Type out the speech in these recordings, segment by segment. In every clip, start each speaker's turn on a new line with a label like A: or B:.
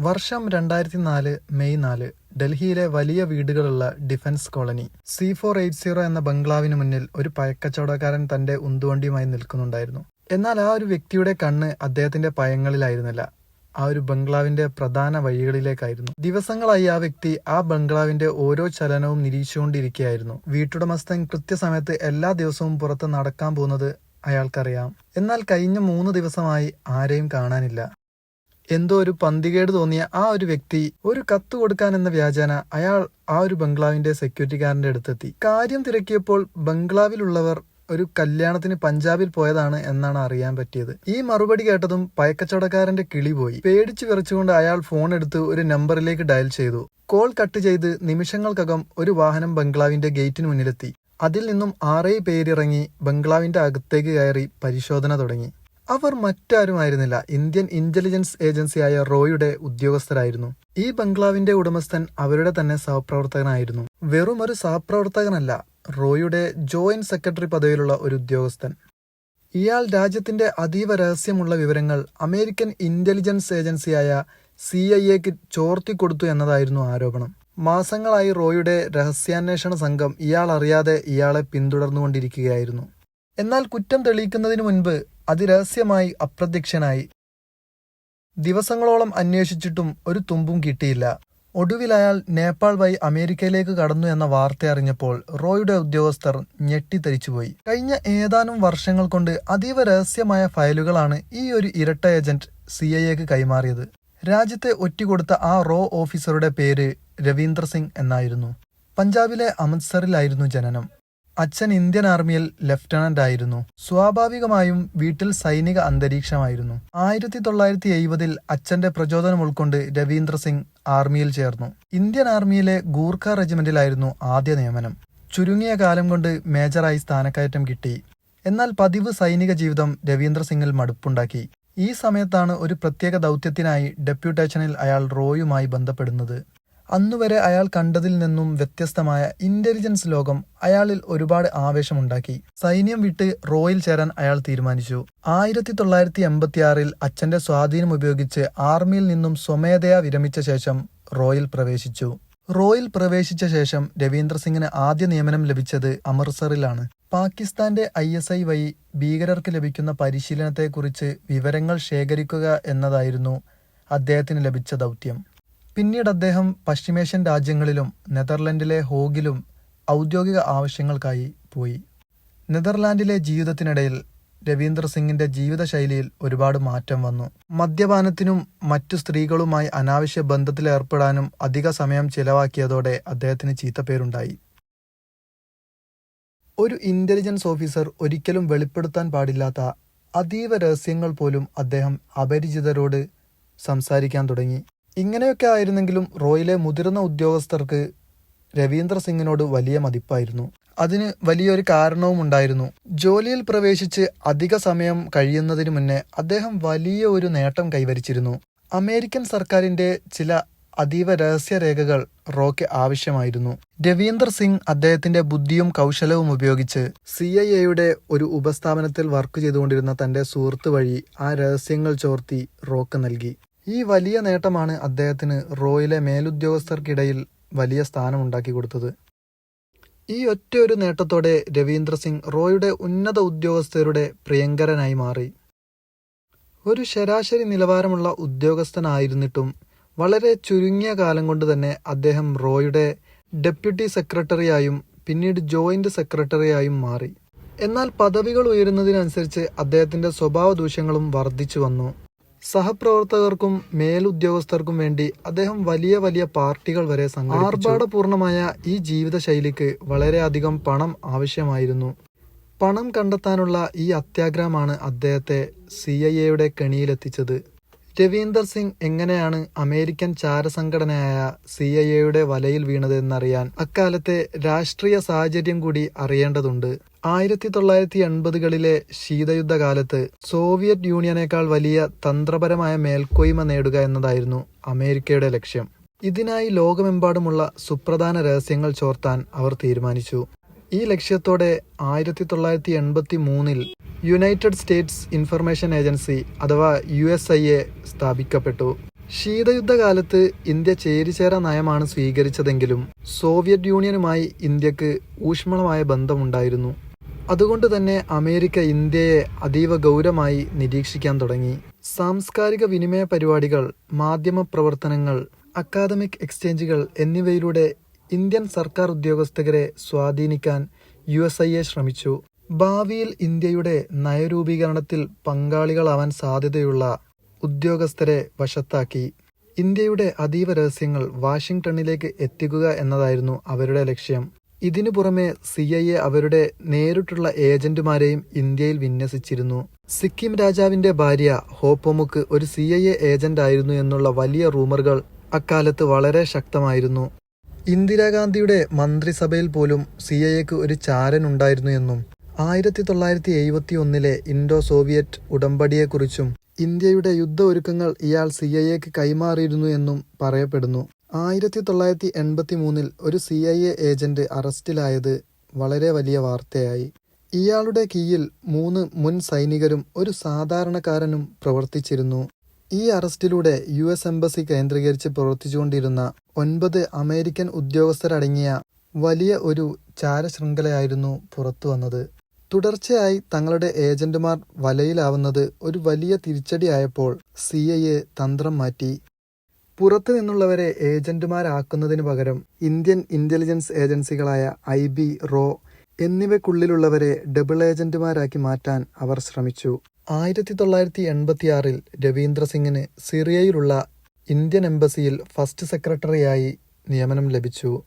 A: വർഷം രണ്ടായിരത്തി നാല് മെയ് നാല് ഡൽഹിയിലെ വലിയ വീടുകളുള്ള defence colony C four eight zero എന്ന ബംഗ്ലാവിന് മുന്നിൽ ഒരു പയക്കച്ചവടക്കാരൻ തന്റെ ഉന്തുവണ്ടിയുമായി നിൽക്കുന്നുണ്ടായിരുന്നു. എന്നാൽ ആ ഒരു വ്യക്തിയുടെ കണ്ണ് അദ്ദേഹത്തിന്റെ പയങ്ങളിലായിരുന്നില്ല. ആ ഒരു ബംഗ്ലാവിന്റെ പ്രധാന വഴികളിലേക്കായിരുന്നു. ദിവസങ്ങളായി ആ വ്യക്തി ആ ബംഗ്ലാവിന്റെ ഓരോ ചലനവും നിരീക്ഷിച്ചുകൊണ്ടിരിക്കുകയായിരുന്നു. വീട്ടുടമസ്ഥൻ കൃത്യസമയത്ത് എല്ലാ ദിവസവും പുറത്ത് നടക്കാൻ പോകുന്നത് അയാൾക്കറിയാം. എന്നാൽ കഴിഞ്ഞ മൂന്ന് ദിവസമായി ആരെയും കാണാനില്ല. എന്തോ ഒരു പന്തികേട് തോന്നിയ ആ ഒരു വ്യക്തി ഒരു കത്ത് കൊടുക്കാൻ എന്ന വ്യാജേന അയാൾ ആ ഒരു ബംഗ്ലാവിന്റെ സെക്യൂരിറ്റിക്കാരന്റെ അടുത്തെത്തി. കാര്യം തിരക്കിയപ്പോൾ ബംഗ്ലാവിലുള്ളവർ ഒരു കല്യാണത്തിന് പഞ്ചാബിൽ പോയതാണ് എന്നാണ് അറിയാൻ പറ്റിയത്. ഈ മറുപടി കേട്ടതും പയക്കച്ചവടക്കാരന്റെ കിളി പോയി. പേടിച്ചു വിറച്ചുകൊണ്ട് അയാൾ ഫോൺ എടുത്ത് ഒരു നമ്പറിലേക്ക് ഡയൽ ചെയ്തു. കോൾ കട്ട് ചെയ്ത് നിമിഷങ്ങൾക്കകം ഒരു വാഹനം ബംഗ്ലാവിന്റെ ഗേറ്റിന് മുന്നിലെത്തി. അതിൽ നിന്നും ആറേ പേരിറങ്ങി ബംഗ്ലാവിന്റെ അകത്തേക്ക് കയറി പരിശോധന തുടങ്ങി. അവർ മറ്റാരുമായിരുന്നില്ല. ഇന്ത്യൻ ഇന്റലിജൻസ് ഏജൻസിയായ റോയുടെ ഉദ്യോഗസ്ഥരായിരുന്നു. ഈ ബംഗ്ലാവിന്റെ ഉടമസ്ഥൻ അവരുടെ തന്നെ സഹപ്രവർത്തകനായിരുന്നു. വെറും ഒരു സഹപ്രവർത്തകനല്ല റോയുടെ ജോയിന്റ് സെക്രട്ടറി പദവിയിലുള്ള ഒരു ഉദ്യോഗസ്ഥൻ. ഇയാൾ രാജ്യത്തിന്റെ അതീവ രഹസ്യമുള്ള വിവരങ്ങൾ അമേരിക്കൻ ഇന്റലിജൻസ് ഏജൻസിയായ സി ഐ എക്ക് ചോർത്തിക്കൊടുത്തു എന്നതായിരുന്നു ആരോപണം. മാസങ്ങളായി റോയുടെ രഹസ്യാന്വേഷണ സംഘം ഇയാൾ അറിയാതെ ഇയാളെ പിന്തുടർന്നുകൊണ്ടിരിക്കുകയായിരുന്നു. എന്നാൽ കുറ്റം തെളിയിക്കുന്നതിനു മുൻപ് അതിരഹസ്യമായി അപ്രത്യക്ഷനായി. ദിവസങ്ങളോളം അന്വേഷിച്ചിട്ടും ഒരു തുമ്പും കിട്ടിയില്ല. ഒടുവിൽ അയാൾ നേപ്പാൾ വഴി അമേരിക്കയിലേക്ക് കടന്നു എന്ന വാർത്ത അറിഞ്ഞപ്പോൾ റോയുടെ ഉദ്യോഗസ്ഥർ ഞെട്ടിത്തരിച്ചുപോയി കഴിഞ്ഞ ഏതാനും വർഷങ്ങൾ കൊണ്ട് അതീവ രഹസ്യമായ ഫയലുകളാണ് ഈ ഒരു ഇരട്ട ഏജന്റ് സി കൈമാറിയത്. രാജ്യത്തെ ഒറ്റുകൊടുത്ത ആ റോ ഓഫീസറുടെ പേര് രവീന്ദ്ര സിംഗ് എന്നായിരുന്നു. പഞ്ചാബിലെ അമൃത്സറിലായിരുന്നു ജനനം. അച്ഛൻ ഇന്ത്യൻ ആർമിയിൽ ലഫ്റ്റനന്റ് ആയിരുന്നു സ്വാഭാവികമായും വീട്ടിൽ സൈനിക അന്തരീക്ഷമായിരുന്നു. ആയിരത്തി തൊള്ളായിരത്തി എഴുപതിൽ അച്ഛന്റെ പ്രചോദനം ഉൾക്കൊണ്ട് രവീന്ദ്ര സിംഗ് ആർമിയിൽ ചേർന്നു. ഇന്ത്യൻ ആർമിയിലെ ഗൂർഖ റെജിമെന്റിലായിരുന്നു ആദ്യ നിയമനം. ചുരുങ്ങിയ കാലം കൊണ്ട് മേജറായി സ്ഥാനക്കയറ്റം കിട്ടി. എന്നാൽ പതിവ് സൈനിക ജീവിതം രവീന്ദ്ര സിംഗിൽ മടുപ്പുണ്ടാക്കി. ഈ സമയത്താണ് ഒരു പ്രത്യേക ദൗത്യത്തിനായി ഡെപ്യൂട്ടേഷനിൽ അയാൾ റോയുമായി ബന്ധപ്പെടുന്നത്. അന്നുവരെ അയാൾ കണ്ടതിൽ നിന്നും വ്യത്യസ്തമായ ഇന്റലിജൻസ് ലോകം അയാളിൽ ഒരുപാട് ആവേശമുണ്ടാക്കി. സൈന്യം വിട്ട് റോയിൽ ചേരാൻ അയാൾ തീരുമാനിച്ചു. ആയിരത്തി തൊള്ളായിരത്തി എൺപത്തിയാറിൽ അച്ഛന്റെ സ്വാധീനം ഉപയോഗിച്ച് ആർമിയിൽ നിന്നും സ്വമേധയാ വിരമിച്ച ശേഷം റോയിൽ പ്രവേശിച്ചു. റോയിൽ പ്രവേശിച്ച ശേഷം രവീന്ദ്ര സിംഗിന് ആദ്യ നിയമനം ലഭിച്ചത് അമൃത്സറിലാണ്. പാകിസ്ഥാന്റെ ഐ എസ് ഐ വഴി ഭീകരർക്ക് ലഭിക്കുന്ന പരിശീലനത്തെക്കുറിച്ച് വിവരങ്ങൾ ശേഖരിക്കുക എന്നതായിരുന്നു അദ്ദേഹത്തിന് ലഭിച്ച ദൗത്യം. പിന്നീട് അദ്ദേഹം പശ്ചിമേഷ്യൻ രാജ്യങ്ങളിലും നെതർലൻഡിലെ ഹോഗിലും ഔദ്യോഗിക ആവശ്യങ്ങൾക്കായി പോയി. നെതർലാൻഡിലെ ജീവിതത്തിനിടയിൽ രവീന്ദ്ര സിംഗിന്റെ ജീവിതശൈലിയിൽ ഒരുപാട് മാറ്റം വന്നു. മദ്യപാനത്തിനും മറ്റു സ്ത്രീകളുമായി അനാവശ്യ ബന്ധത്തിലേർപ്പെടാനും അധിക സമയം ചിലവാക്കിയതോടെ അദ്ദേഹത്തിന് ചീത്തപ്പേരുണ്ടായി. ഒരു ഇന്റലിജൻസ് ഓഫീസർ ഒരിക്കലും വെളിപ്പെടുത്താൻ പാടില്ലാത്ത അതീവ രഹസ്യങ്ങൾ പോലും അദ്ദേഹം അപരിചിതരോട് സംസാരിക്കാൻ തുടങ്ങി. ഇങ്ങനെയൊക്കെ ആയിരുന്നെങ്കിലും റോയിലെ മുതിർന്ന ഉദ്യോഗസ്ഥർക്ക് രവീന്ദ്ര സിംഗിനോട് വലിയ മതിപ്പായിരുന്നു. അതിന് വലിയൊരു കാരണവും ഉണ്ടായിരുന്നു. ജോലിയിൽ പ്രവേശിച്ച് അധിക സമയം കഴിയുന്നതിനു മുന്നേ അദ്ദേഹം വലിയ ഒരു നേട്ടം കൈവരിച്ചിരുന്നു. അമേരിക്കൻ സർക്കാരിന്റെ ചില അതീവ രഹസ്യരേഖകൾ റോയ്ക്ക് ആവശ്യമായിരുന്നു. രവീന്ദർ സിംഗ് അദ്ദേഹത്തിന്റെ ബുദ്ധിയും കൗശലവും ഉപയോഗിച്ച് സി ഐ എയുടെ ഒരു ഉപസ്ഥാപനത്തിൽ വർക്ക് ചെയ്തുകൊണ്ടിരുന്ന തന്റെ സുഹൃത്ത് വഴി ആ രഹസ്യങ്ങൾ ചോർത്തി റോക്ക് നൽകി. ഈ വലിയ നേട്ടമാണ് അദ്ദേഹത്തിന് റോയിലെ മേലുദ്യോഗസ്ഥർക്കിടയിൽ വലിയ സ്ഥാനമുണ്ടാക്കി കൊടുത്തത്. ഈ ഒരു നേട്ടത്തോടെ രവീന്ദ്ര സിംഗ് റോയുടെ ഉന്നത ഉദ്യോഗസ്ഥരുടെ പ്രിയങ്കരനായി മാറി. ഒരു ശരാശരി നിലവാരമുള്ള ഉദ്യോഗസ്ഥനായിരുന്നിട്ടും വളരെ ചുരുങ്ങിയ കാലം കൊണ്ട് തന്നെ അദ്ദേഹം റോയുടെ ഡെപ്യൂട്ടി സെക്രട്ടറിയായും പിന്നീട് ജോയിന്റ് സെക്രട്ടറിയായും മാറി. എന്നാൽ പദവികൾ ഉയരുന്നതിനനുസരിച്ച് അദ്ദേഹത്തിന്റെ സ്വഭാവ ദൂഷ്യങ്ങളും വർദ്ധിച്ചു വന്നു. സഹപ്രവർത്തകർക്കും മേലുദ്യോഗസ്ഥർക്കും വേണ്ടി അദ്ദേഹം വലിയ വലിയ പാർട്ടികൾ വരെ ആർഭാടപൂർണമായ ഈ ജീവിതശൈലിക്ക് വളരെയധികം പണം ആവശ്യമായിരുന്നു. പണം കണ്ടെത്താനുള്ള ഈ അത്യാഗ്രഹമാണ് അദ്ദേഹത്തെ സി ഐ എയുടെ കെണിയിലെത്തിച്ചത്. രവീന്ദർ സിംഗ് എങ്ങനെയാണ് അമേരിക്കൻ ചാരസംഘടനയായ സി ഐ എയുടെ വലയിൽ വീണത് എന്നറിയാൻ അക്കാലത്തെ രാഷ്ട്രീയ സാഹചര്യം കൂടി അറിയേണ്ടതുണ്ട്. ആയിരത്തി തൊള്ളായിരത്തി എൺപതുകളിലെ ശീതയുദ്ധകാലത്ത് സോവിയറ്റ് യൂണിയനേക്കാൾ വലിയ തന്ത്രപരമായ മേൽക്കോയ്മ നേടുക എന്നതായിരുന്നു അമേരിക്കയുടെ ലക്ഷ്യം. ഇതിനായി ലോകമെമ്പാടുമുള്ള സുപ്രധാന രഹസ്യങ്ങൾ ചോർത്താൻ അവർ തീരുമാനിച്ചു. ഈ ലക്ഷ്യത്തോടെ ആയിരത്തി തൊള്ളായിരത്തി എൺപത്തി മൂന്നിൽ യുണൈറ്റഡ് സ്റ്റേറ്റ്സ് ഇൻഫർമേഷൻ ഏജൻസി അഥവാ യു എസ് ഐ എ സ്ഥാപിക്കപ്പെട്ടു. ശീതയുദ്ധകാലത്ത് ഇന്ത്യ ചേരിചേര നയമാണ് സ്വീകരിച്ചതെങ്കിലും സോവിയറ്റ് യൂണിയനുമായി ഇന്ത്യയ്ക്ക് ഊഷ്മളമായ ബന്ധമുണ്ടായിരുന്നു. അതുകൊണ്ട് തന്നെ അമേരിക്ക ഇന്ത്യയെ അതീവ ഗൗരവമായി നിരീക്ഷിക്കാൻ തുടങ്ങി. സാംസ്കാരിക വിനിമയ പരിപാടികൾ മാധ്യമ പ്രവർത്തനങ്ങൾ അക്കാദമിക് എക്സ്ചേഞ്ചുകൾ എന്നിവയിലൂടെ ഇന്ത്യൻ സർക്കാർ ഉദ്യോഗസ്ഥരെ സ്വാധീനിക്കാൻ യു എസ് ഐ എ ശ്രമിച്ചു. ഭാവിയിൽ ഇന്ത്യയുടെ നയരൂപീകരണത്തിൽ പങ്കാളികളാവാൻ സാധ്യതയുള്ള ഉദ്യോഗസ്ഥരെ വശത്താക്കി. ഇന്ത്യയുടെ അതീവ രഹസ്യങ്ങൾ വാഷിംഗ്ടണിലേക്ക് എത്തിക്കുക എന്നതായിരുന്നു അവരുടെ ലക്ഷ്യം. ഇതിനു പുറമെ സി ഐ എ അവരുടെ നേരിട്ടുള്ള ഏജന്റുമാരെയും ഇന്ത്യയിൽ വിന്യസിച്ചിരുന്നു. സിക്കിം രാജാവിന്റെ ഭാര്യ ഹോപ്പോമുക്ക് ഒരു സി ഐ എ ഏജന്റ് ആയിരുന്നു എന്നുള്ള വലിയ റൂമറുകൾ അക്കാലത്ത് വളരെ ശക്തമായിരുന്നു. ഇന്ദിരാഗാന്ധിയുടെ മന്ത്രിസഭയിൽ പോലും സി ഐ എക്ക് ഒരു ചാരൻ ഉണ്ടായിരുന്നു എന്നും ആയിരത്തി തൊള്ളായിരത്തി എഴുപത്തി ഒന്നിലെ ഇൻഡോ സോവിയറ്റ് ഉടമ്പടിയെക്കുറിച്ചും ഇന്ത്യയുടെ യുദ്ധ ഒരുക്കങ്ങൾ ഇയാൾ സി ഐ എക്ക് കൈമാറിയിരുന്നു എന്നും പറയപ്പെടുന്നു. ആയിരത്തി തൊള്ളായിരത്തി എൺപത്തി മൂന്നിൽ ഒരു സി ഐ എ ഏജന്റ് അറസ്റ്റിലായത് വളരെ വലിയ വാർത്തയായി. ഇയാളുടെ കീഴിൽ മൂന്ന് മുൻ സൈനികരും ഒരു സാധാരണക്കാരനും പ്രവർത്തിച്ചിരുന്നു. ഈ അറസ്റ്റിലൂടെ യു എസ് എംബസി കേന്ദ്രീകരിച്ച് പ്രവർത്തിച്ചുകൊണ്ടിരുന്ന ഒൻപത് അമേരിക്കൻ ഉദ്യോഗസ്ഥരടങ്ങിയ വലിയ ഒരു ചാരശൃംഖലയായിരുന്നു പുറത്തുവന്നത്. തുടർച്ചയായി തങ്ങളുടെ ഏജന്റുമാർ വലയിലാവുന്നത് ഒരു വലിയ തിരിച്ചടിയായപ്പോൾ സി ഐ എ തന്ത്രം മാറ്റി. പുറത്തു നിന്നുള്ളവരെ ഏജന്റുമാരാക്കുന്നതിന് പകരം ഇന്ത്യൻ ഇന്റലിജൻസ് ഏജൻസികളായ ഐ ബി റോ എന്നിവയ്ക്കുള്ളിലുള്ളവരെ ഡബിൾ ഏജന്റുമാരാക്കി മാറ്റാൻ അവർ ശ്രമിച്ചു. ആയിരത്തി തൊള്ളായിരത്തി എൺപത്തിയാറിൽ രവീന്ദ്ര സിംഗിന് സിറിയയിലുള്ള ഇന്ത്യൻ എംബസിയിൽ ഫസ്റ്റ് സെക്രട്ടറിയായി നിയമനം ലഭിച്ചു.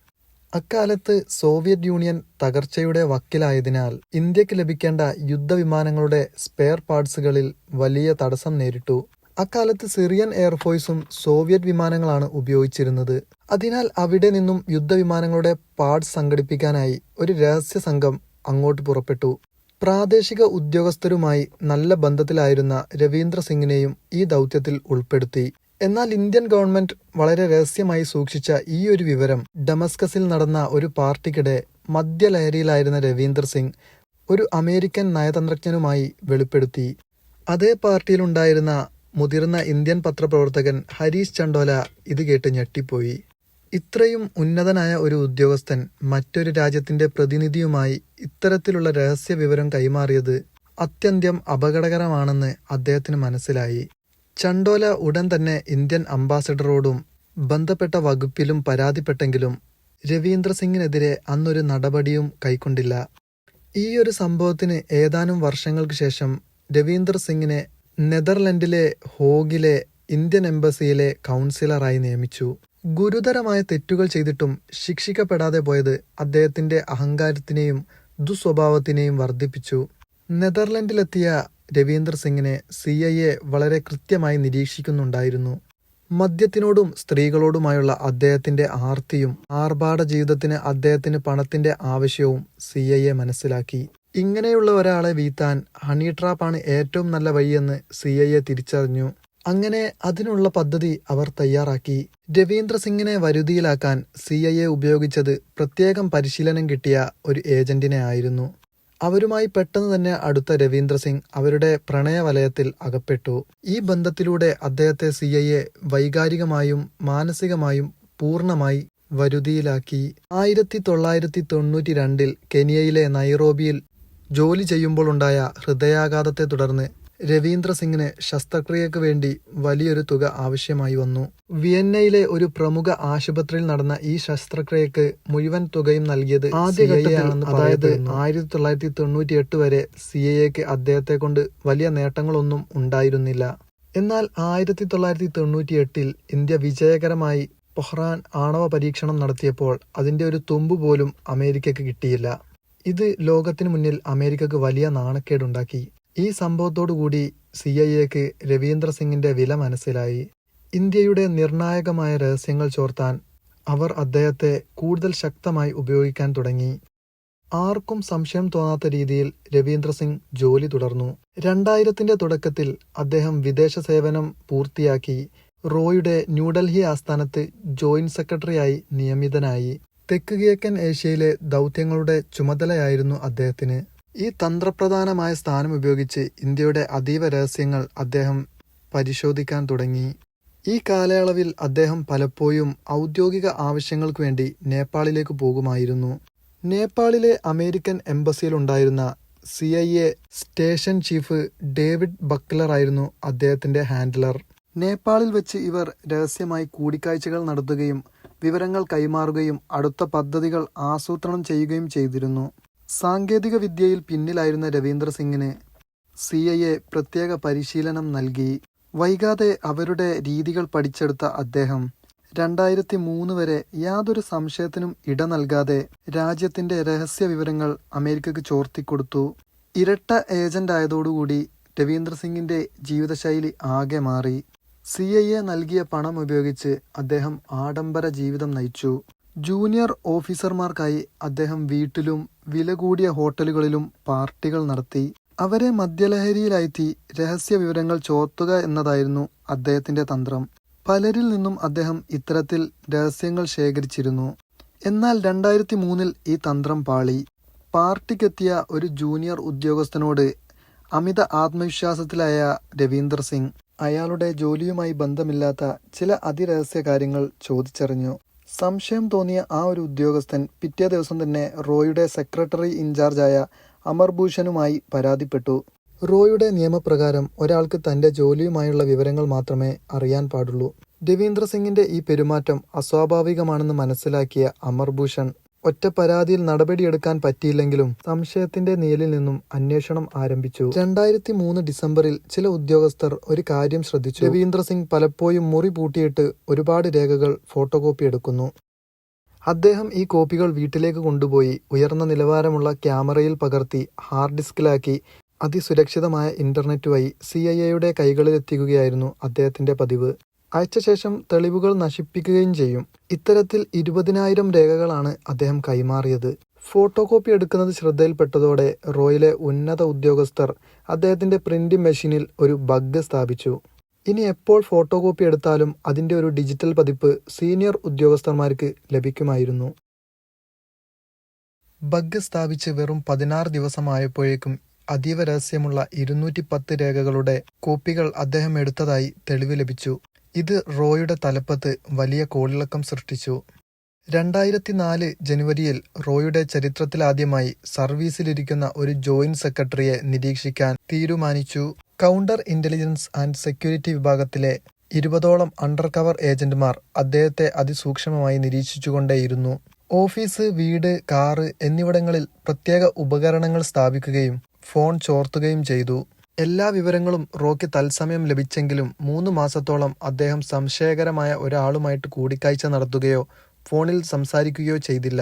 A: അക്കാലത്ത് സോവിയറ്റ് യൂണിയൻ തകർച്ചയുടെ വക്കിലായതിനാൽ ഇന്ത്യയ്ക്ക് ലഭിക്കേണ്ട യുദ്ധവിമാനങ്ങളുടെ സ്പെയർ പാർട്സുകളിൽ വലിയ തടസ്സം നേരിട്ടു. അക്കാലത്ത് സിറിയൻ എയർഫോഴ്സും സോവിയറ്റ് വിമാനങ്ങളാണ് ഉപയോഗിച്ചിരുന്നത്. അതിനാൽ അവിടെ നിന്നും യുദ്ധവിമാനങ്ങളുടെ പാർട്സ് സംഘടിപ്പിക്കാനായി ഒരു രഹസ്യ സംഘം അങ്ങോട്ട് പുറപ്പെട്ടു. പ്രാദേശിക ഉദ്യോഗസ്ഥരുമായി നല്ല ബന്ധത്തിലായിരുന്ന രവീന്ദ്ര സിംഗിനെയും ഈ ദൗത്യത്തിൽ ഉൾപ്പെടുത്തി. എന്നാൽ ഇന്ത്യൻ ഗവൺമെന്റ് വളരെ രഹസ്യമായി സൂക്ഷിച്ച ഈ ഒരു വിവരം ഡമസ്കസിൽ നടന്ന ഒരു പാർട്ടിക്കിടെ മദ്യലഹരിയിലായിരുന്ന രവീന്ദ്ര സിംഗ് ഒരു അമേരിക്കൻ നയതന്ത്രജ്ഞനുമായി വെളിപ്പെടുത്തി. അതേ പാർട്ടിയിലുണ്ടായിരുന്ന മുതിർന്ന ഇന്ത്യൻ പത്രപ്രവർത്തകൻ ഹരീഷ് ചണ്ടോല ഇത് കേട്ട് ഞെട്ടിപ്പോയി. ഇത്രയും ഉന്നതനായ ഒരു ഉദ്യോഗസ്ഥൻ മറ്റൊരു രാജ്യത്തിന്റെ പ്രതിനിധിയുമായി ഇത്തരത്തിലുള്ള രഹസ്യ വിവരം കൈമാറിയത് അത്യന്തം അപകടകരമാണെന്ന് അദ്ദേഹത്തിന് മനസ്സിലായി. ചണ്ടോല ഉടൻ തന്നെ ഇന്ത്യൻ അംബാസഡറോടും ബന്ധപ്പെട്ട വകുപ്പിലും പരാതിപ്പെട്ടെങ്കിലും രവീന്ദ്ര സിംഗിനെതിരെ അന്നൊരു നടപടിയും കൈക്കൊണ്ടില്ല. ഈയൊരു സംഭവത്തിന് ഏതാനും വർഷങ്ങൾക്ക് ശേഷം രവീന്ദ്ര സിംഗിനെ നെതർലൻഡിലെ ഹോഗിലെ ഇന്ത്യൻ എംബസിയിലെ കൗൺസിലറായി നിയമിച്ചു. ഗുരുതരമായ തെറ്റുകൾ ചെയ്തിട്ടും ശിക്ഷിക്കപ്പെടാതെ പോയത് അദ്ദേഹത്തിന്റെ അഹങ്കാരത്തിനെയും ദുസ്വഭാവത്തിനെയും വർദ്ധിപ്പിച്ചു. നെതർലൻഡിലെത്തിയ രവീന്ദർ സിംഗിനെ സി ഐ എ വളരെ കൃത്യമായി നിരീക്ഷിക്കുന്നുണ്ടായിരുന്നു. മദ്യത്തിനോടും സ്ത്രീകളോടുമായുള്ള അദ്ദേഹത്തിന്റെ ആർത്തിയും ആർഭാട ജീവിതത്തിന് അദ്ദേഹത്തിന് പണത്തിന്റെ ആവശ്യവും സി ഐ എ മനസ്സിലാക്കി. ഇങ്ങനെയുള്ള ഒരാളെ വീഴ്ത്താൻ ഹണി ട്രാപ്പാണ് ഏറ്റവും നല്ല വഴിയെന്ന് സി ഐ എ തിരിച്ചറിഞ്ഞു. അങ്ങനെ അതിനുള്ള പദ്ധതി അവർ തയ്യാറാക്കി. രവീന്ദ്ര സിംഗിനെ വരുതിയിലാക്കാൻ സി ഐ എ ഉപയോഗിച്ചത് പ്രത്യേകം പരിശീലനം കിട്ടിയ ഒരു ഏജന്റിനെ ആയിരുന്നു. അവരുമായി പെട്ടെന്ന് തന്നെ അടുത്ത രവീന്ദ്ര സിംഗ് അവരുടെ പ്രണയവലയത്തിൽ അകപ്പെട്ടു. ഈ ബന്ധത്തിലൂടെ അദ്ദേഹത്തെ സി ഐ എ വൈകാരികമായും മാനസികമായും പൂർണമായി വരുതിയിലാക്കി. ആയിരത്തി തൊള്ളായിരത്തി തൊണ്ണൂറ്റി രണ്ടിൽ കെനിയയിലെ നൈറോബിയിൽ ജോലി ചെയ്യുമ്പോൾ ഉണ്ടായ ഹൃദയാഘാതത്തെ തുടർന്ന് രവീന്ദ്ര സിംഗിന് ശസ്ത്രക്രിയക്ക് വേണ്ടി വലിയൊരു തുക ആവശ്യമായി വന്നു. വിയന്നയിലെ ഒരു പ്രമുഖ ആശുപത്രിയിൽ നടന്ന ഈ ശസ്ത്രക്രിയക്ക് മുഴുവൻ തുകയും നൽകിയത് ആദ്യഘട്ടത്തിലാണെന്ന് അതായത് ആയിരത്തി തൊള്ളായിരത്തി തൊണ്ണൂറ്റി എട്ട് വരെ സി എക്ക് അദ്ദേഹത്തെ കൊണ്ട് വലിയ നേട്ടങ്ങളൊന്നും ഉണ്ടായിരുന്നില്ല. എന്നാൽ ആയിരത്തി തൊള്ളായിരത്തി തൊണ്ണൂറ്റി എട്ടിൽ ഇന്ത്യ വിജയകരമായി പൊഹ്റാൻ ആണവ പരീക്ഷണം നടത്തിയപ്പോൾ അതിന്റെ ഒരു തുമ്പ് പോലും അമേരിക്കക്ക് കിട്ടിയില്ല. ഇത് ലോകത്തിന് മുന്നിൽ അമേരിക്കക്ക് വലിയ നാണക്കേടുണ്ടാക്കി. ഈ സംഭവത്തോടുകൂടി സി ഐ എക്ക് രവീന്ദ്ര സിംഗിന്റെ വില മനസ്സിലായി. ഇന്ത്യയുടെ നിർണായകമായ രഹസ്യങ്ങൾ ചോർത്താൻ അവർ അദ്ദേഹത്തെ കൂടുതൽ ശക്തമായി ഉപയോഗിക്കാൻ തുടങ്ങി. ആർക്കും സംശയം തോന്നാത്ത രീതിയിൽ രവീന്ദ്ര സിംഗ് ജോലി തുടർന്നു. രണ്ടായിരത്തിന്റെ തുടക്കത്തിൽ അദ്ദേഹം വിദേശ സേവനം പൂർത്തിയാക്കി. റോയുടെ ന്യൂഡൽഹി ആസ്ഥാനത്ത് ജോയിന്റ് സെക്രട്ടറിയായി നിയമിതനായി. തെക്ക് കിഴക്കൻ ഏഷ്യയിലെ ദൗത്യങ്ങളുടെ ചുമതലയായിരുന്നു അദ്ദേഹത്തിന്. ഈ തന്ത്രപ്രധാനമായ സ്ഥാനം ഉപയോഗിച്ച് ഇന്ത്യയുടെ അതീവ രഹസ്യങ്ങൾ അദ്ദേഹം പരിശോധിക്കാൻ തുടങ്ങി. ഈ കാലയളവിൽ അദ്ദേഹം പലപ്പോഴും ഔദ്യോഗിക ആവശ്യങ്ങൾക്ക് വേണ്ടി നേപ്പാളിലേക്ക് പോകുമായിരുന്നു. നേപ്പാളിലെ American എംബസിയിലുണ്ടായിരുന്ന C I A station chief David Buckler ആയിരുന്നു അദ്ദേഹത്തിന്റെ ഹാൻഡ്ലർ. നേപ്പാളിൽ വെച്ച് ഇവർ രഹസ്യമായി കൂടിക്കാഴ്ചകൾ നടത്തുകയും വിവരങ്ങൾ കൈമാറുകയും അടുത്ത പദ്ധതികൾ ആസൂത്രണം ചെയ്യുകയും ചെയ്തിരുന്നു. സാങ്കേതിക വിദ്യയിൽ പിന്നിലായിരുന്ന രവീന്ദ്ര സിംഗിന് സി ഐ എ പ്രത്യേക പരിശീലനം നൽകി. വൈകാതെ അവരുടെ രീതികൾ പഠിച്ചെടുത്ത അദ്ദേഹം രണ്ടായിരത്തി മൂന്ന് വരെ യാതൊരു സംശയത്തിനും ഇട നൽകാതെ രാജ്യത്തിന്റെ രഹസ്യ വിവരങ്ങൾ അമേരിക്കക്ക് ചോർത്തിക്കൊടുത്തു. ഇരട്ട ഏജന്റ് ആയതോടുകൂടി രവീന്ദ്ര സിംഗിന്റെ ജീവിതശൈലി ആകെ മാറി. സി ഐ എ നൽകിയ പണം ഉപയോഗിച്ച് അദ്ദേഹം ആഡംബര ജീവിതം നയിച്ചു. ജൂനിയർ ഓഫീസർമാർക്കായി അദ്ദേഹം വീട്ടിലും വില കൂടിയ ഹോട്ടലുകളിലും പാർട്ടികൾ നടത്തി. അവരെ മദ്യലഹരിയിലായി രഹസ്യ വിവരങ്ങൾ ചോർത്തുക എന്നതായിരുന്നു അദ്ദേഹത്തിന്റെ തന്ത്രം. പലരിൽ നിന്നും അദ്ദേഹം ഇത്തരത്തിൽ രഹസ്യങ്ങൾ ശേഖരിച്ചിരുന്നു. എന്നാൽ രണ്ടായിരത്തി മൂന്നിൽ ഈ തന്ത്രം പാളി. പാർട്ടിക്കെത്തിയ ഒരു ജൂനിയർ ഉദ്യോഗസ്ഥനോട് അമിത ആത്മവിശ്വാസത്തിലായ രവീന്ദർ സിംഗ് അയാളുടെ ജോലിയുമായി ബന്ധമില്ലാത്ത ചില അതിരഹസ്യ കാര്യങ്ങൾ ചോദിച്ചറിഞ്ഞു. സംശയം തോന്നിയ ആ ഒരു ഉദ്യോഗസ്ഥൻ പിറ്റേ ദിവസം തന്നെ റോയുടെ സെക്രട്ടറി ഇൻചാർജായ അമർഭൂഷനുമായി പരാതിപ്പെട്ടു. റോയുടെ നിയമപ്രകാരം ഒരാൾക്ക് തന്റെ ജോലിയുമായുള്ള വിവരങ്ങൾ മാത്രമേ അറിയാൻ പാടുള്ളൂ. രവീന്ദ്ര സിംഗിന്റെ ഈ പെരുമാറ്റം അസ്വാഭാവികമാണെന്ന് മനസ്സിലാക്കിയ അമർഭൂഷൺ ഒറ്റ പരാതിയിൽ നടപടിയെടുക്കാൻ പറ്റിയില്ലെങ്കിലും സംശയത്തിന്റെ നീലിൽ നിന്നും അന്വേഷണം ആരംഭിച്ചു. രണ്ടായിരത്തി മൂന്ന് ഡിസംബറിൽ ചില ഉദ്യോഗസ്ഥർ ഒരു കാര്യം ശ്രദ്ധിച്ചു. രവീന്ദ്ര സിംഗ് പലപ്പോഴും മുറി പൂട്ടിയിട്ട് ഒരുപാട് രേഖകൾ ഫോട്ടോകോപ്പി എടുക്കുന്നു. അദ്ദേഹം ഈ കോപ്പികൾ വീട്ടിലേക്ക് കൊണ്ടുപോയി ഉയർന്ന നിലവാരമുള്ള ക്യാമറയിൽ പകർത്തി ഹാർഡ് ഡിസ്കിലാക്കി അതിസുരക്ഷിതമായ ഇന്റർനെറ്റ് വഴി സി ഐ എയുടെ കൈകളിലെത്തിക്കുകയായിരുന്നു അദ്ദേഹത്തിന്റെ പതിവ്. അയച്ച ശേഷം തെളിവുകൾ നശിപ്പിക്കുകയും ചെയ്യും. ഇത്തരത്തിൽ ഇരുപതിനായിരം രേഖകളാണ് അദ്ദേഹം കൈമാറിയത്. ഫോട്ടോ കോപ്പി എടുക്കുന്നത് ശ്രദ്ധയിൽപ്പെട്ടതോടെ റോയിലെ ഉന്നത ഉദ്യോഗസ്ഥർ അദ്ദേഹത്തിന്റെ പ്രിന്റിംഗ് മെഷീനിൽ ഒരു ബഗ് സ്ഥാപിച്ചു. ഇനി എപ്പോൾ ഫോട്ടോ കോപ്പി എടുത്താലും അതിന്റെ ഒരു ഡിജിറ്റൽ പതിപ്പ് സീനിയർ ഉദ്യോഗസ്ഥന്മാർക്ക് ലഭിക്കുമായിരുന്നു. ബഗ് സ്ഥാപിച്ച് വെറും പതിനാറ് ദിവസമായപ്പോഴേക്കും അതീവ രഹസ്യമുള്ള ഇരുന്നൂറ്റി പത്ത് രേഖകളുടെ കോപ്പികൾ അദ്ദേഹം എടുത്തതായി തെളിവ് ലഭിച്ചു. ഇത് റോയുടെ തലപ്പത്ത് വലിയ കോളിളക്കം സൃഷ്ടിച്ചു. രണ്ടായിരത്തി നാല് ജനുവരിയിൽ റോയുടെ ചരിത്രത്തിലാദ്യമായി സർവീസിലിരിക്കുന്ന ഒരു ജോയിന്റ് സെക്രട്ടറിയെ നിരീക്ഷിക്കാൻ തീരുമാനിച്ചു. കൗണ്ടർ ഇന്റലിജൻസ് ആൻഡ് സെക്യൂരിറ്റി വിഭാഗത്തിലെ ഇരുപതോളം അണ്ടർ കവർ ഏജന്റുമാർ അദ്ദേഹത്തെ അതിസൂക്ഷ്മമായി നിരീക്ഷിച്ചുകൊണ്ടേയിരുന്നു. ഓഫീസ് വീട് കാറ് എന്നിവിടങ്ങളിൽ പ്രത്യേക ഉപകരണങ്ങൾ സ്ഥാപിക്കുകയും ഫോൺ ചോർത്തുകയും ചെയ്തു. എല്ലാ വിവരങ്ങളും റോയ്ക്ക് തത്സമയം ലഭിച്ചെങ്കിലും മൂന്ന് മാസത്തോളം അദ്ദേഹം സംശയകരമായ ഒരാളുമായിട്ട് കൂടിക്കാഴ്ച നടത്തുകയോ ഫോണിൽ സംസാരിക്കുകയോ ചെയ്തില്ല.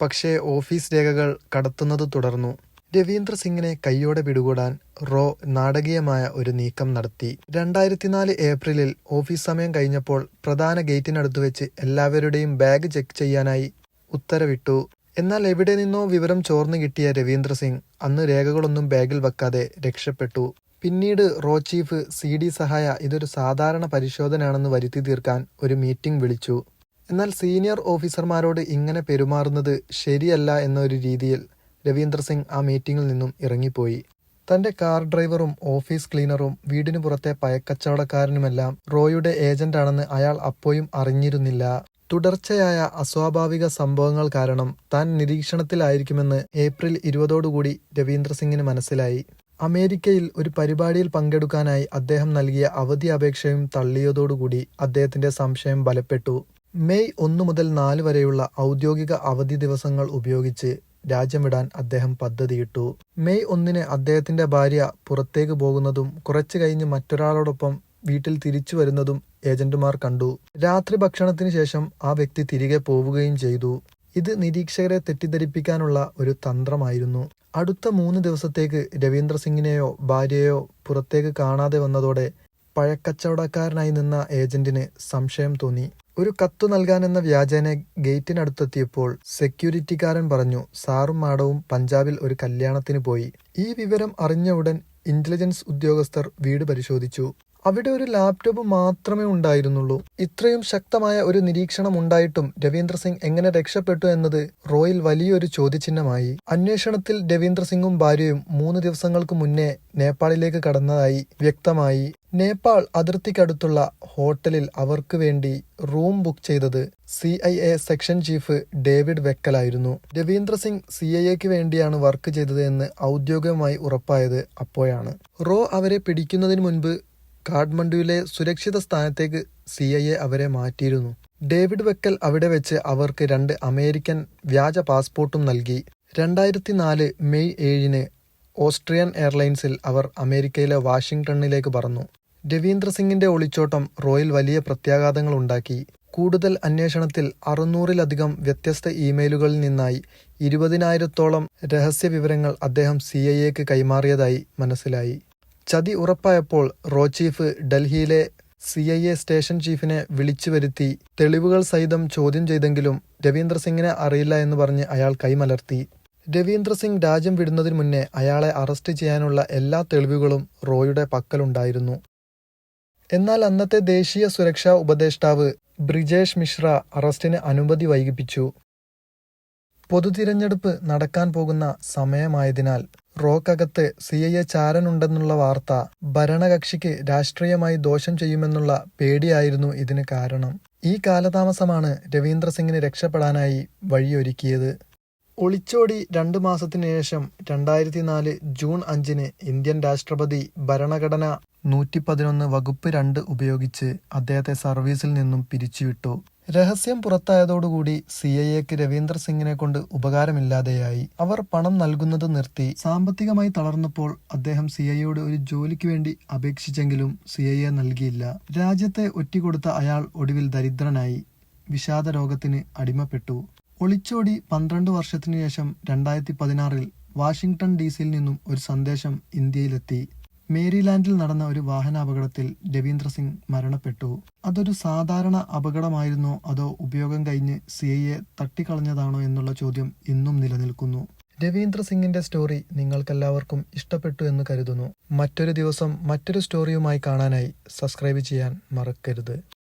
A: പക്ഷേ ഓഫീസ് രേഖകൾ കടത്തുന്നത് തുടർന്നു. രവീന്ദ്ര സിംഗിനെ കൈയോടെ പിടികൂടാൻ റോ നാടകീയമായ ഒരു നീക്കം നടത്തി. രണ്ടായിരത്തിനാല് ഏപ്രിലിൽ ഓഫീസ് സമയം കഴിഞ്ഞപ്പോൾ പ്രധാന ഗേറ്റിനടുത്ത് വെച്ച് എല്ലാവരുടെയും ബാഗ് ചെക്ക് ചെയ്യാനായി ഉത്തരവിട്ടു. എന്നാൽ എവിടെ നിന്നോ വിവരം ചോർന്നു കിട്ടിയ രവീന്ദ്ര സിംഗ് അന്ന് രേഖകളൊന്നും ബാഗിൽ വെക്കാതെ രക്ഷപ്പെട്ടു. പിന്നീട് റോ ചീഫ് സി ഡി സഹായ ഇതൊരു സാധാരണ പരിശോധനയാണെന്ന് വരുത്തി തീർക്കാൻ ഒരു മീറ്റിംഗ് വിളിച്ചു. എന്നാൽ സീനിയർ ഓഫീസർമാരോട് ഇങ്ങനെ പെരുമാറുന്നത് ശരിയല്ല എന്നൊരു രീതിയിൽ രവീന്ദ്ര സിംഗ് ആ മീറ്റിംഗിൽ നിന്നും ഇറങ്ങിപ്പോയി. തന്റെ കാർ ഡ്രൈവറും ഓഫീസ് ക്ലീനറും വീടിനു പുറത്തെ പയക്കച്ചവടക്കാരനുമെല്ലാം റോയുടെ ഏജന്റാണെന്ന് അയാൾ അപ്പോഴും അറിഞ്ഞിരുന്നില്ല. തുടർച്ചയായ അസ്വാഭാവിക സംഭവങ്ങൾ കാരണം താൻ നിരീക്ഷണത്തിലായിരിക്കുമെന്ന് ഏപ്രിൽ ഇരുപതോടുകൂടി രവീന്ദ്ര സിംഗിന് മനസ്സിലായി. അമേരിക്കയിൽ ഒരു പരിപാടിയിൽ പങ്കെടുക്കാനായി അദ്ദേഹം നൽകിയ അവധി അപേക്ഷയും തള്ളിയതോടുകൂടി അദ്ദേഹത്തിന്റെ സംശയം ബലപ്പെട്ടു. മെയ് ഒന്നു മുതൽ നാല് വരെയുള്ള ഔദ്യോഗിക അവധി ദിവസങ്ങൾ ഉപയോഗിച്ച് രാജ്യമിടാൻ അദ്ദേഹം പദ്ധതിയിട്ടു. മെയ് ഒന്നിന് അദ്ദേഹത്തിന്റെ ഭാര്യ പുറത്തേക്ക് പോകുന്നതും കുറച്ചു കഴിഞ്ഞ് മറ്റൊരാളോടൊപ്പം വീട്ടിൽ തിരിച്ചു വരുന്നതും ഏജന്റുമാർ കണ്ടു. രാത്രി ഭക്ഷണത്തിന് ശേഷം ആ വ്യക്തി തിരികെ പോവുകയും ചെയ്തു. ഇത് നിരീക്ഷകരെ തെറ്റിദ്ധരിപ്പിക്കാനുള്ള ഒരു തന്ത്രമായിരുന്നു. അടുത്ത മൂന്ന് ദിവസത്തേക്ക് രവീന്ദ്ര സിംഗിനെയോ ഭാര്യയോ പുറത്തേക്ക് കാണാതെ വന്നതോടെ പഴക്കച്ചവടക്കാരനായി നിന്ന ഏജന്റിന് സംശയം തോന്നി. ഒരു കത്തു നൽകാനെന്ന വ്യാജേന ഗേറ്റിനടുത്തെത്തിയപ്പോൾ സെക്യൂരിറ്റിക്കാരൻ പറഞ്ഞു സാറും മാഡവും പഞ്ചാബിൽ ഒരു കല്യാണത്തിന് പോയി. ഈ വിവരം അറിഞ്ഞ ഉടൻ ഇന്റലിജൻസ് ഉദ്യോഗസ്ഥർ വീട് പരിശോധിച്ചു. അവിടെ ഒരു ലാപ്ടോപ്പ് മാത്രമേ ഉണ്ടായിരുന്നുള്ളൂ. ഇത്രയും ശക്തമായ ഒരു നിരീക്ഷണം ഉണ്ടായിട്ടും രവീന്ദ്ര സിംഗ് എങ്ങനെ രക്ഷപ്പെട്ടു എന്നത് റോയിൽ വലിയൊരു ചോദ്യചിഹ്നമായി. അന്വേഷണത്തിൽ രവീന്ദ്ര സിംഗും ഭാര്യയും മൂന്ന് ദിവസങ്ങൾക്ക് മുന്നേ നേപ്പാളിലേക്ക് കടന്നതായി വ്യക്തമായി. നേപ്പാൾ അതിർത്തിക്കടുത്തുള്ള ഹോട്ടലിൽ അവർക്ക് വേണ്ടി റൂം ബുക്ക് ചെയ്തത് C I A section chief David വെക്കലായിരുന്നു. Ravindra Singh C I എക്ക് വേണ്ടിയാണ് വർക്ക് ചെയ്തത് എന്ന് ഔദ്യോഗികമായി ഉറപ്പായത് അപ്പോഴാണ്. റോ അവരെ പിടിക്കുന്നതിന് മുൻപ് കാഠ്മണ്ഡുവിലെ സുരക്ഷിത സ്ഥാനത്തേക്ക് സി ഐ എ അവരെ മാറ്റിയിരുന്നു. ഡേവിഡ് വെക്കൽ അവിടെ വെച്ച് അവർക്ക് രണ്ട് അമേരിക്കൻ വ്യാജ പാസ്പോർട്ടും നൽകി. രണ്ടായിരത്തി നാല് മെയ് ഏഴിന് ഓസ്ട്രിയൻ എയർലൈൻസിൽ അവർ അമേരിക്കയിലെ വാഷിംഗ്ടണിലേക്ക് പറന്നു. രവീന്ദ്ര സിംഗിന്റെ ഒളിച്ചോട്ടം റോയിൽ വലിയ പ്രത്യാഘാതങ്ങൾ ഉണ്ടാക്കി. കൂടുതൽ അന്വേഷണത്തിൽ അറുന്നൂറിലധികം വ്യത്യസ്ത ഇമെയിലുകളിൽ നിന്നായി ഇരുപതിനായിരത്തോളം രഹസ്യ വിവരങ്ങൾ അദ്ദേഹം സി ഐ എക്ക് കൈമാറിയതായി മനസ്സിലായി. ചതി ഉറപ്പായപ്പോൾ റോ ചീഫ് ഡൽഹിയിലെ സി ഐ എ സ്റ്റേഷൻ ചീഫിനെ വിളിച്ചു വരുത്തി. തെളിവുകൾ സഹിതം ചോദ്യം ചെയ്തെങ്കിലും രവീന്ദ്ര സിംഗിനെ അറിയില്ല എന്ന് പറഞ്ഞ് അയാൾ കൈമലർത്തി. രവീന്ദ്ര സിംഗ് രാജ്യം വിടുന്നതിന് മുന്നേ അയാളെ അറസ്റ്റ് ചെയ്യാനുള്ള എല്ലാ തെളിവുകളും റോയുടെ പക്കലുണ്ടായിരുന്നു. എന്നാൽ അന്നത്തെ ദേശീയ സുരക്ഷാ ഉപദേഷ്ടാവ് ബ്രിജേഷ് മിശ്ര അറസ്റ്റിന് അനുമതി വൈകിപ്പിച്ചു. പൊതുതിരഞ്ഞെടുപ്പ് നടക്കാൻ പോകുന്ന സമയമായതിനാൽ റോക്കകത്ത് സി ഐ എ ചാരനുണ്ടെന്നുള്ള വാർത്ത ഭരണകക്ഷിക്ക് രാഷ്ട്രീയമായി ദോഷം ചെയ്യുമെന്നുള്ള പേടിയായിരുന്നു ഇതിന് കാരണം. ഈ കാലതാമസമാണ് രവീന്ദ്ര സിംഗിന് രക്ഷപ്പെടാനായി വഴിയൊരുക്കിയത്. ഒളിച്ചോടി രണ്ടു മാസത്തിനു ശേഷം രണ്ടായിരത്തി നാല് ജൂൺ അഞ്ചിന് ഇന്ത്യൻ രാഷ്ട്രപതി ഭരണഘടന നൂറ്റി പതിനൊന്ന് വകുപ്പ് രണ്ട് ഉപയോഗിച്ച് അദ്ദേഹത്തെ സർവീസിൽ നിന്നും പിരിച്ചുവിട്ടു. രഹസ്യം പുറത്തായതോടുകൂടി സി ഐ എക്ക് രവീന്ദ്ര സിംഗിനെ കൊണ്ട് ഉപകാരമില്ലാതെയായി. അവർ പണം നൽകുന്നത് നിർത്തി. സാമ്പത്തികമായി തളർന്നപ്പോൾ അദ്ദേഹം സി ഐ യോട് ഒരു ജോലിക്ക് വേണ്ടി അപേക്ഷിച്ചെങ്കിലും സി ഐ എ നൽകിയില്ല. രാജ്യത്തെ ഒറ്റിക്കൊടുത്ത അയാൾ ഒടുവിൽ ദരിദ്രനായി. വിഷാദ രോഗത്തിന് അടിമപ്പെട്ടു. ഒളിച്ചോടി പന്ത്രണ്ട് വർഷത്തിനു ശേഷം രണ്ടായിരത്തി പതിനാറിൽ വാഷിംഗ്ടൺ ഡി സിയിൽ നിന്നും ഒരു സന്ദേശം ഇന്ത്യയിലെത്തി. മേരിലാൻഡിൽ നടന്ന ഒരു വാഹനാപകടത്തിൽ രവീന്ദ്ര സിംഗ് മരണപ്പെട്ടു. അതൊരു സാധാരണ അപകടമായിരുന്നോ. അതോ ഉപയോഗം കഴിഞ്ഞ് സി ഐ എ തട്ടിക്കളഞ്ഞതാണോ എന്നുള്ള ചോദ്യം ഇന്നും നിലനിൽക്കുന്നു. രവീന്ദ്ര സിംഗിന്റെ സ്റ്റോറി നിങ്ങൾക്കെല്ലാവർക്കും ഇഷ്ടപ്പെട്ടു എന്ന് കരുതുന്നു. മറ്റൊരു ദിവസം മറ്റൊരു സ്റ്റോറിയുമായി കാണാനായി സബ്സ്ക്രൈബ് ചെയ്യാൻ മറക്കരുത്.